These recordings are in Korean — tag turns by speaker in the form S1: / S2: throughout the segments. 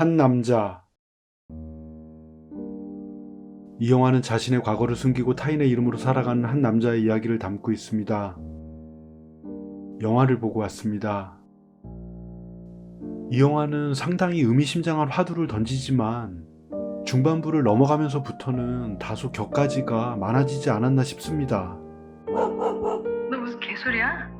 S1: 한 남자. 이 영화는 자신의 과거를 숨기고 타인의 이름으로 살아가는 한 남자의 이야기를 담고 있습니다. 영화를 보고 왔습니다. 이 영화는 상당히 의미심장한 화두를 던지지만 중반부를 넘어가면서부터는 다소 격가지가 많아지지 않았나 싶습니다.
S2: 너 무슨 개소리야?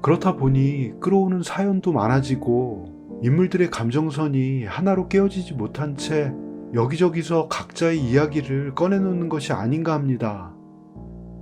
S1: 그렇다 보니 끌어오는 사연도 많아지고 인물들의 감정선이 하나로 깨어지지 못한 채 여기저기서 각자의 이야기를 꺼내놓는 것이 아닌가 합니다.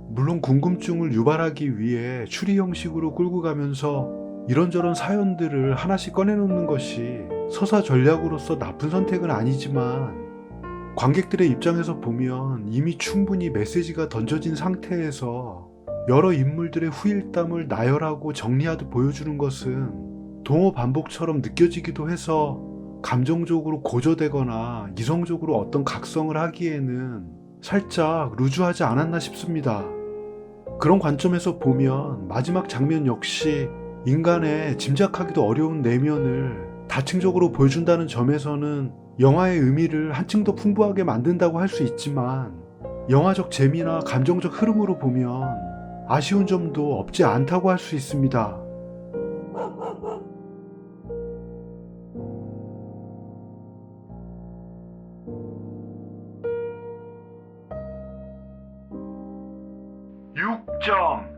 S1: 물론 궁금증을 유발하기 위해 추리 형식으로 끌고 가면서 이런저런 사연들을 하나씩 꺼내놓는 것이 서사 전략으로서 나쁜 선택은 아니지만 관객들의 입장에서 보면 이미 충분히 메시지가 던져진 상태에서 여러 인물들의 후일담을 나열하고 정리하듯 보여주는 것은 동어 반복처럼 느껴지기도 해서 감정적으로 고조되거나 이성적으로 어떤 각성을 하기에는 살짝 루즈하지 않았나 싶습니다. 그런 관점에서 보면 마지막 장면 역시 인간의 짐작하기도 어려운 내면을 다층적으로 보여준다는 점에서는 영화의 의미를 한층 더 풍부하게 만든다고 할 수 있지만 영화적 재미나 감정적 흐름으로 보면 아쉬운 점도 없지 않다고 할 수 있습니다. 6점.